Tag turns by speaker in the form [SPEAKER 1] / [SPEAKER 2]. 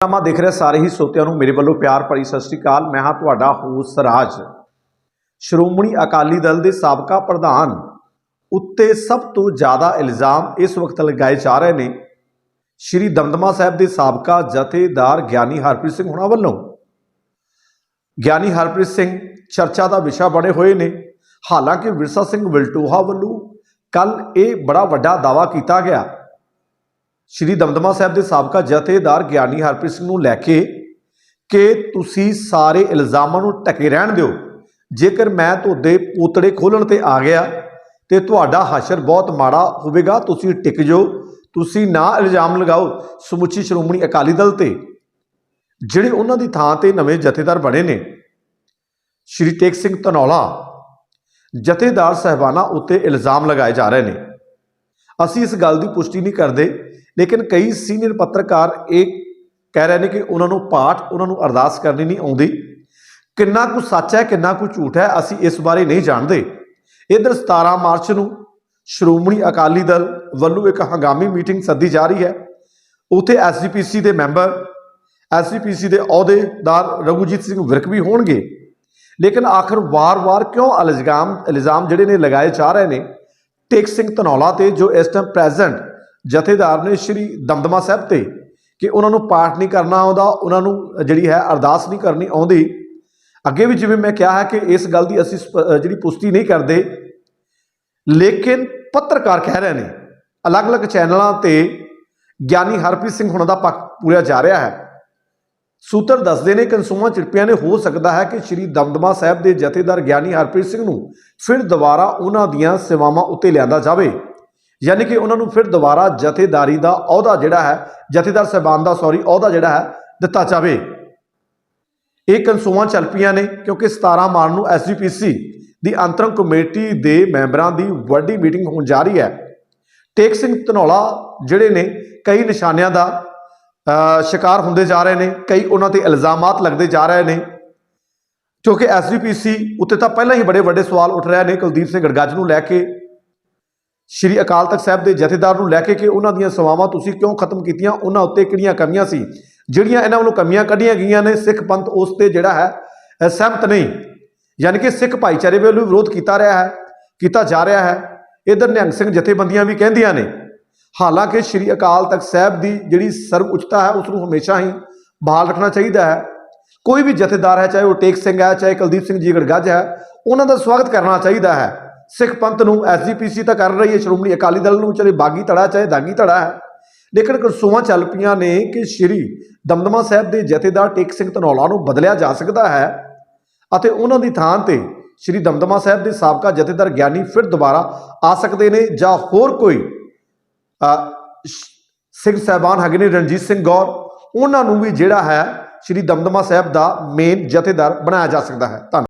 [SPEAKER 1] ਪ੍ਰੋਗਰਾਮਾ ਦੇਖ ਰਹੇ ਸਾਰੇ ਹੀ ਸੋਤਿਆਂ ਨੂੰ ਮੇਰੇ ਵੱਲੋਂ ਪਿਆਰ ਭਰੀ ਸਤਿ ਸ੍ਰੀ ਅਕਾਲ। ਮੈਂ ਹਾਂ ਤੁਹਾਡਾ ਹੋਸ ਰਾਜ। ਸ਼੍ਰੋਮਣੀ ਅਕਾਲੀ ਦਲ ਦੇ ਸਾਬਕਾ ਪ੍ਰਧਾਨ ਉੱਤੇ ਸਭ ਤੋਂ ਜ਼ਿਆਦਾ ਇਲਜ਼ਾਮ ਇਸ ਵਕਤ ਲਗਾਏ ਜਾ ਰਹੇ ਨੇ। ਸ਼੍ਰੀ ਦਮਦਮਾ ਸਾਹਿਬ ਦੇ ਸਾਬਕਾ ਜਥੇਦਾਰ ਗਿਆਨੀ ਹਰਪ੍ਰੀਤ ਸਿੰਘ ਹੁਣਾਂ ਵੱਲੋਂ। ਗਿਆਨੀ ਹਰਪ੍ਰੀਤ ਸਿੰਘ ਚਰਚਾ ਦਾ ਵਿਸ਼ਾ ਬਣੇ ਹੋਏ ਨੇ। ਹਾਲਾਂਕਿ ਵਿਰਸਾ ਸਿੰਘ ਵਿਲਟੋਹਾ ਵੱਲੋਂ ਕੱਲ ਇਹ ਬੜਾ ਵੱਡਾ ਦਾਵਾ ਕੀਤਾ ਗਿਆ। ਸ਼੍ਰੀ ਦਮਦਮਾ ਸਾਹਿਬ ਦੇ ਸਾਬਕਾ ਜਥੇਦਾਰ ਗਿਆਨੀ ਹਰਪ੍ਰੀਤ ਸਿੰਘ ਨੂੰ ਲੈ ਕੇ ਕਿ ਤੁਸੀਂ ਸਾਰੇ ਇਲਜ਼ਾਮਾਂ ਨੂੰ ਟਕੇ ਰਹਿਣ ਦਿਓ। ਜੇਕਰ ਮੈਂ ਤੁਹਾਡੇ ਪੋਤੜੇ ਖੋਲਣ ਤੇ ਆ ਗਿਆ ਤੇ ਤੁਹਾਡਾ ਹਸ਼ਰ ਬਹੁਤ ਮਾੜਾ ਹੋਵੇਗਾ, ਤੁਸੀਂ ਟਿਕ ਜਾਓ। ਤੁਸੀਂ ਨਾ ਇਲਜ਼ਾਮ ਲਗਾਓ ਸਮੁੱਚੀ ਸ਼੍ਰੋਮਣੀ ਅਕਾਲੀ ਦਲ ਤੇ, ਜਿਹੜੇ ਉਹਨਾਂ ਦੀ ਥਾਂ ਤੇ ਨਵੇਂ ਜਥੇਦਾਰ ਬਣੇ ਨੇ। ਸ਼੍ਰੀ ਟੇਕ ਸਿੰਘ ਧਨੌਲਾ ਜਥੇਦਾਰ ਸਹਿਬਾਨਾ ਉੱਤੇ ਇਲਜ਼ਾਮ ਲਗਾਏ ਜਾ ਰਹੇ ਨੇ। ਅਸੀਂ ਇਸ ਗੱਲ ਦੀ ਪੁਸ਼ਟੀ ਨਹੀਂ ਕਰਦੇ, ਲੇਕਿਨ ਕਈ ਸੀਨੀਅਰ ਪੱਤਰਕਾਰ ਇਹ ਕਹਿ ਰਹੇ ਨੇ ਕਿ ਉਹਨਾਂ ਨੂੰ ਪਾਠ, ਉਹਨਾਂ ਨੂੰ ਅਰਦਾਸ ਕਰਨੀ ਨਹੀਂ ਆਉਂਦੀ। ਕਿੰਨਾ ਕੁ ਸੱਚ ਹੈ, ਕਿੰਨਾ ਕੁ ਝੂਠ ਹੈ, ਅਸੀਂ ਇਸ ਬਾਰੇ ਨਹੀਂ ਜਾਣਦੇ। ਇਧਰ 17 ਮਾਰਚ ਨੂੰ ਸ਼੍ਰੋਮਣੀ ਅਕਾਲੀ ਦਲ ਵੱਲੋਂ ਇੱਕ ਹੰਗਾਮੀ ਮੀਟਿੰਗ ਸੱਦੀ ਜਾ ਰਹੀ ਹੈ। ਉਥੇ ਐਸਜੀਪੀਸੀ ਦੇ ਮੈਂਬਰ ਐਸਜੀਪੀਸੀ ਦੇ ਅਹੁਦੇਦਾਰ ਰਘੂਜੀਤ ਸਿੰਘ ਵਿਰਕ ਵੀ ਹੋਣਗੇ। ਲੇਕਿਨ ਆਖਰ ਵਾਰ-ਵਾਰ ਕਿਉਂ ਇਲਜ਼ਾਮ ਇਲਜ਼ਾਮ ਜਿਹੜੇ ਨੇ ਲਗਾਏ ਜਾ ਰਹੇ ਨੇ? ਟੇਕ ਸਿੰਘ ਧਨੌਲਾ ਤੇ ਜੋ ਇਸ ਟਾਈਮ ਪ੍ਰੈਜ਼ੈਂਟ ਜਥੇਦਾਰ ਨੇ ਸ਼੍ਰੀ ਦਮਦਮਾ ਸਾਹਿਬ ਤੇ ਕਿ ਉਹਨਾਂ ਨੂੰ ਪਾਠ ਨਹੀਂ ਕਰਨਾ ਆਉਂਦਾ, ਉਹਨਾਂ ਨੂੰ ਜਿਹੜੀ ਹੈ ਅਰਦਾਸ ਨਹੀਂ ਕਰਨੀ ਆਉਂਦੀ। ਅੱਗੇ ਵੀ ਜਿਵੇਂ ਮੈਂ ਕਿਹਾ ਹੈ ਕਿ ਇਸ ਗੱਲ ਦੀ ਅਸੀਂ ਸਪ- ਜਿਹੜੀ ਪੁਸ਼ਟੀ ਨਹੀਂ ਕਰਦੇ, ਲੇਕਿਨ ਪੱਤਰਕਾਰ ਕਹਿ ਰਹੇ ਨੇ, ਅਲੱਗ-ਅਲੱਗ ਚੈਨਲਾਂ ਤੇ ਗਿਆਨੀ ਹਰਪ੍ਰੀਤ ਸਿੰਘ ਹੁਣਾਂ ਦਾ ਪੱਖ ਪੂਰਿਆ ਜਾ ਰਿਹਾ ਹੈ। ਸੂਤਰ ਦੱਸਦੇ ਨੇ ਕਨਸੂਮਾ ਚਿੜਪਿਆਂ ਨੇ ਹੋ ਸਕਦਾ ਹੈ ਕਿ ਸ਼੍ਰੀ ਦਮਦਮਾ ਸਾਹਿਬ ਦੇ ਜਥੇਦਾਰ ਗਿਆਨੀ ਹਰਪ੍ਰੀਤ ਸਿੰਘ ਨੂੰ ਫਿਰ ਦੁਬਾਰਾ ਉਹਨਾਂ ਦੀਆਂ ਸੇਵਾਵਾਂ ਉੱਤੇ ਲਿਆਂਦਾ ਜਾਵੇ। ਯਾਨੀ ਕਿ ਉਹਨਾਂ ਨੂੰ ਫਿਰ ਦੁਬਾਰਾ ਜਥੇਦਾਰੀ ਦਾ ਅਹੁਦਾ ਜਿਹੜਾ ਹੈ, ਜਥੇਦਾਰ ਸਾਹਿਬਾਨ ਦਾ ਸੌਰੀ ਅਹੁਦਾ ਜਿਹੜਾ ਹੈ, ਦਿੱਤਾ ਜਾਵੇ। ਇਹ ਕਨਸੂਮਾ ਚੱਲ ਪਈਆਂ ਨੇ, ਕਿਉਂਕਿ 17 ਮਾਰਚ ਨੂੰ ਐਸਜੀਪੀਸੀ ਦੀ ਅੰਤਰੰਗ ਕਮੇਟੀ ਦੇ ਮੈਂਬਰਾਂ ਦੀ ਵੱਡੀ ਮੀਟਿੰਗ ਹੋਣ ਜਾ ਰਹੀ ਹੈ। ਟੇਕ ਸਿੰਘ ਧਨੌਲਾ ਜਿਹੜੇ ਨੇ, ਕਈ ਨਿਸ਼ਾਨਿਆਂ ਦਾ ਸ਼ਿਕਾਰ ਹੁੰਦੇ ਜਾ ਰਹੇ ਨੇ, ਕਈ ਉਹਨਾਂ ਤੇ ਇਲਜ਼ਾਮਾਤ ਲੱਗਦੇ ਜਾ ਰਹੇ ਨੇ। ਕਿਉਂਕਿ ਐਸਜੀਪੀਸੀ ਉੱਤੇ ਤਾਂ ਪਹਿਲਾਂ ਹੀ ਬੜੇ ਵੱਡੇ ਸਵਾਲ ਉੱਠ ਰਹੇ ਨੇ, ਕੁਲਦੀਪ ਸਿੰਘ ਗੜਗੱਜ ਨੂੰ ਲੈ ਕੇ, ਸ਼੍ਰੀ ਅਕਾਲ ਤਖਤ ਸਾਹਿਬ ਦੇ ਜਥੇਦਾਰ ਨੂੰ ਲੈ ਕੇ ਕਿ ਉਹਨਾਂ ਦੀਆਂ ਸੇਵਾਵਾਂ ਤੁਸੀਂ ਕਿਉਂ ਖਤਮ ਕੀਤੀਆਂ, ਉਹਨਾਂ ਉੱਤੇ ਕਿਹੜੀਆਂ ਕਮੀਆਂ ਸੀ? ਜਿਹੜੀਆਂ ਇਹਨਾਂ ਵੱਲੋਂ ਕਮੀਆਂ ਕੱਢੀਆਂ ਗਈਆਂ ਨੇ, ਸਿੱਖ ਪੰਥ ਉਸ ਤੇ ਜਿਹੜਾ ਹੈ ਸਹਿਮਤ ਨਹੀਂ। ਯਾਨੀ ਕਿ ਸਿੱਖ ਭਾਈਚਾਰੇ ਵੱਲੋਂ ਵਿਰੋਧ ਕੀਤਾ ਰਿਹਾ ਹੈ, ਕੀਤਾ ਜਾ ਰਿਹਾ ਹੈ। ਇਧਰ ਨਿਹੰਗ ਸਿੰਘ ਜਥੇਬੰਦੀਆਂ ਵੀ ਕਹਿੰਦੀਆਂ ਨੇ ਹਾਲਾਂਕਿ ਸ਼੍ਰੀ ਅਕਾਲ ਤਖਤ ਸਾਹਿਬ ਦੀ ਜਿਹੜੀ ਸਰਵ ਉੱਚਤਾ ਹੈ ਉਸ ਨੂੰ ਹਮੇਸ਼ਾ ਹੀ ਬਹਾਲ ਰੱਖਣਾ ਚਾਹੀਦਾ ਹੈ। ਕੋਈ ਵੀ ਜਥੇਦਾਰ ਹੈ, ਚਾਹੇ ਉਹ ਟੇਕ ਸਿੰਘ ਹੈ, ਚਾਹੇ ਕੁਲਦੀਪ ਸਿੰਘ ਜੀ ਗੜਗੱਜ ਹੈ, ਉਹਨਾਂ ਦਾ ਸਵਾਗਤ ਕਰਨਾ ਚਾਹੀਦਾ ਹੈ। ਸਿੱਖ ਪੰਥ ਨੂੰ ਐਸਜੀਪੀਸੀ ਤਾਂ ਕਰ ਰਹੀ ਹੈ, ਸ਼੍ਰੋਮਣੀ ਅਕਾਲੀ ਦਲ ਨੂੰ, ਚਾਹੇ ਬਾਗੀ ਧੜਾ, ਚਾਹੇ ਦਾਗੀ ਧੜਾ ਹੈ। ਲੇਕਿਨ ਕਸੂਆਂ ਚੱਲ ਪਈਆਂ ਨੇ ਕਿ ਸ਼੍ਰੀ ਦਮਦਮਾ ਸਾਹਿਬ ਦੇ ਜਥੇਦਾਰ ਟੇਕ ਸਿੰਘ ਧਨੌਲਾ ਨੂੰ ਬਦਲਿਆ ਜਾ ਸਕਦਾ ਹੈ ਅਤੇ ਉਹਨਾਂ ਦੀ ਥਾਂ ਤੇ ਸ਼੍ਰੀ ਦਮਦਮਾ ਸਾਹਿਬ ਦੇ ਸਾਬਕਾ ਜਥੇਦਾਰ ਗਿਆਨੀ ਫਿਰ ਦੁਬਾਰਾ ਆ ਸਕਦੇ ਨੇ ਜਾਂ ਹੋਰ ਕੋਈ ਸਿੰਘ ਸਾਹਿਬਾਨ ਹੈਗੇ ਨੇ ਰਣਜੀਤ ਸਿੰਘ ਗੌਰ। ਉਹਨਾਂ ਨੂੰ ਵੀ ਜਿਹੜਾ ਹੈ, ਸ਼੍ਰੀ ਦਮਦਮਾ ਸਾਹਿਬ ਦਾ ਮੇਨ ਜਥੇਦਾਰ ਬਣਾਇਆ ਜਾ ਸਕਦਾ ਹੈ। ਧੰਨਵਾਦ।